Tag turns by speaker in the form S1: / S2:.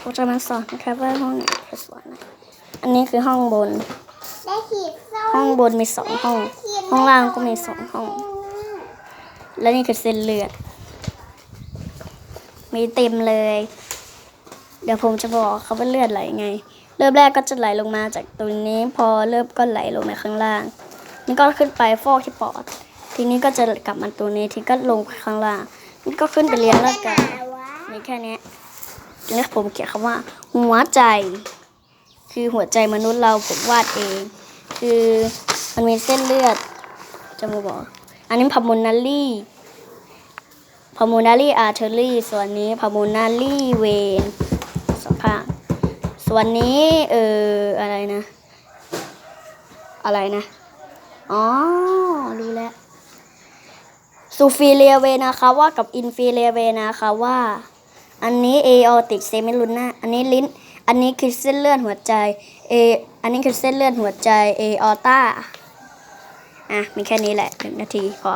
S1: ผมจะมาสอนนะครับว่าห้องไหนคือสวนนะอันนี้คือห้องบน
S2: ได้ขีดส้ม
S1: ห้องบนมีสองห้อง ห้องล่างก็มีสองห้อง และนี่คือเส้นเลือด มีเต็มเลย เดี๋ยวผมจะบอกเขาว่าเลือดไหลไง เริ่มแรกก็จะไหลลงมาจากตรงนี้ พอเริ่มก็ไหลลงมาข้างล่าง นี่ก็ขึ้นไปฟอกที่ปอด ทีนี้ก็จะกลับมาตรงนี้ทีก็ลงข้างล่าง นี่ก็ขึ้นไปเลี้ยงร่างกายมีแค่นี้ แล้วผมเขียนคำว่า หัวใจ คือหัวใจมนุษย์เราผมวาดเอง คือมันมีเส้นเลือดจะมาบอก อันนี้พามูนารีพามูนารีอาร์เทอรี่ ส่วนนี้พามูนารีเวนสองข้างส่วนนี้เอออะไรนะ อะไรนะ อ๋อ รู้แล้วซูฟิเลียเวนะคะว่ากับอินฟิเลียเวนะคะว่า อันนี้เออติกเซมิลุน่าอันนี้ลิ้น อันนี้คือเส้นเลือดหัวใจเออันนี้คือเส้นเลือดหัวใจเอออต้าอะ มีแค่นี้แหละหนึ่งนาทีพอ